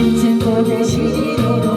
인생 보다 시리로